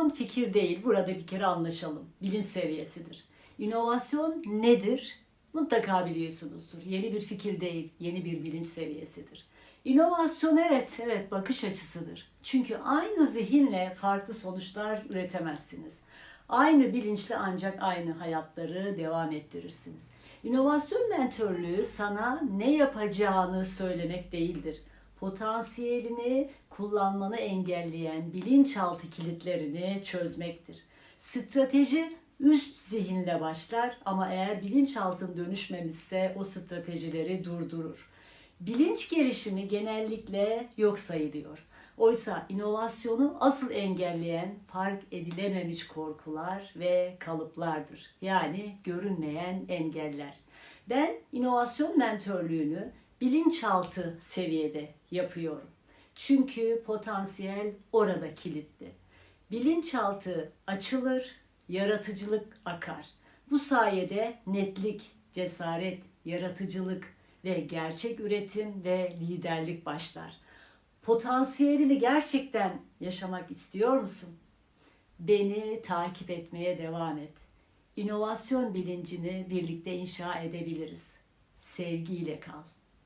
İnovasyon fikir değil. Burada bir kere anlaşalım. Bilinç seviyesidir. İnovasyon nedir? Mutlaka biliyorsunuzdur. Yeni bir fikir değil, yeni bir bilinç seviyesidir. İnovasyon evet, evet bakış açısıdır. Çünkü aynı zihinle farklı sonuçlar üretemezsiniz. Aynı bilinçle ancak aynı hayatları devam ettirirsiniz. İnovasyon mentörlüğü sana ne yapacağını söylemek değildir. Potansiyelini kullanmanı engelleyen bilinçaltı kilitlerini çözmektir. Strateji üst zihinle başlar ama eğer bilinçaltın dönüşmemişse o stratejileri durdurur. Bilinç gelişimi genellikle yok sayılıyor. Oysa inovasyonu asıl engelleyen fark edilememiş korkular ve kalıplardır. Yani görünmeyen engeller. Ben inovasyon mentörlüğünü bilinçaltı seviyede yapıyorum. Çünkü potansiyel orada kilitli. Bilinçaltı açılır, yaratıcılık akar. Bu sayede netlik, cesaret, yaratıcılık ve gerçek üretim ve liderlik başlar. Potansiyelini gerçekten yaşamak istiyor musun? Beni takip etmeye devam et. İnovasyon bilincini birlikte inşa edebiliriz. Sevgiyle kal.